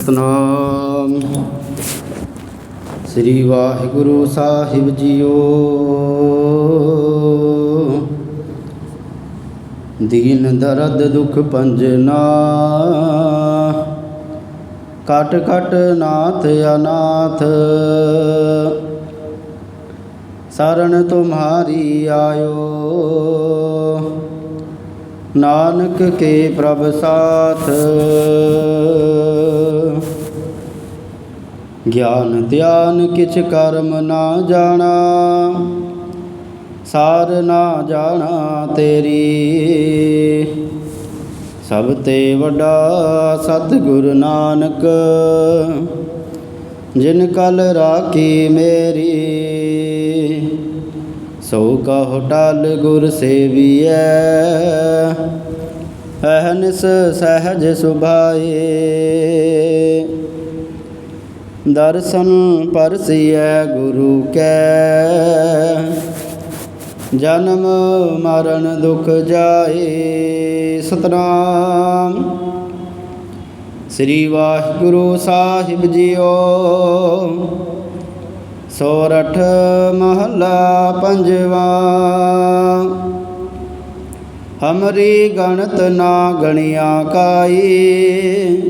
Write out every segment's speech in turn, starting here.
ਸਤਨਾਮ। ਸ੍ਰੀ ਵਾਹਿਗੁਰੂ ਸਾਹਿਬ ਜੀਓ। ਦੀਨ ਦਰਦ ਦੁਖ ਪੰਜਨਾ ਕਟ ਕਟ ਨਾਥ ਅਨਾਥ। ਸਰਣ ਤੁਮਹਾਰੀ ਆਇਓ। ਨਾਨਕ ਕੇ ਪ੍ਰਭ ਸਾਥ। ਗਿਆਨ ਧਿਆਨ ਕਿਛ ਕਰਮ ਨਾ ਜਾਣਾ, ਸਾਰ ਨਾ ਜਾਣਾ ਤੇਰੀ। ਸਭ ਤੇ ਵੱਡਾ ਸਤਿਗੁਰ ਨਾਨਕ, ਜਿਨ ਕਲ ਰਾਖੀ ਮੇਰੀ। ਸੋ ਕਹੁ ਟਲ ਗੁਰ ਸੇਵੀਐ, ਅਹਨਿਸ ਸਹਜ ਸੁਭਾਏ। ਦਰਸ਼ਨ ਪਰਸਿਐ ਗੁਰੂ ਕੈ। ਜਨਮ ਮਰਨ ਦੁਖ ਜਾਏ ਸਤਨਾਮ। ਸ੍ਰੀ ਵਾਹਿਗੁਰੂ ਸਾਹਿਬ ਜੀਓ। ਸੋਰਠ ਮਹੱਲਾ ਪੰਜਵਾ। ਹਮਰੀ ਗਣਤ ਨਾ ਗਣਿਆ ਕਾਈ।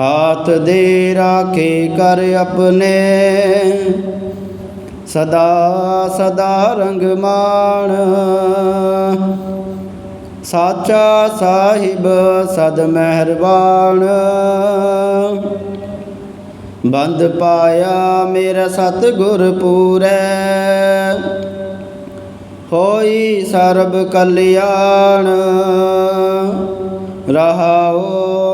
ਹਾਥ ਦੇ ਰਾਖੇ ਕਰ ਆਪਣੇ। ਸਦਾ ਸਦਾ ਰੰਗ ਮਾਣ ਸਾਚਾ ਸਾਹਿਬ, ਸਦ ਮਿਹਰਬਾਨ। ਬੰਦ ਪਾਇਆ ਮੇਰਾ ਸਤਿਗੁਰ ਪੂਰੈ। ਹੋਈ ਸਰਬ ਕਲਿਆਣ। ਰਹਾਓ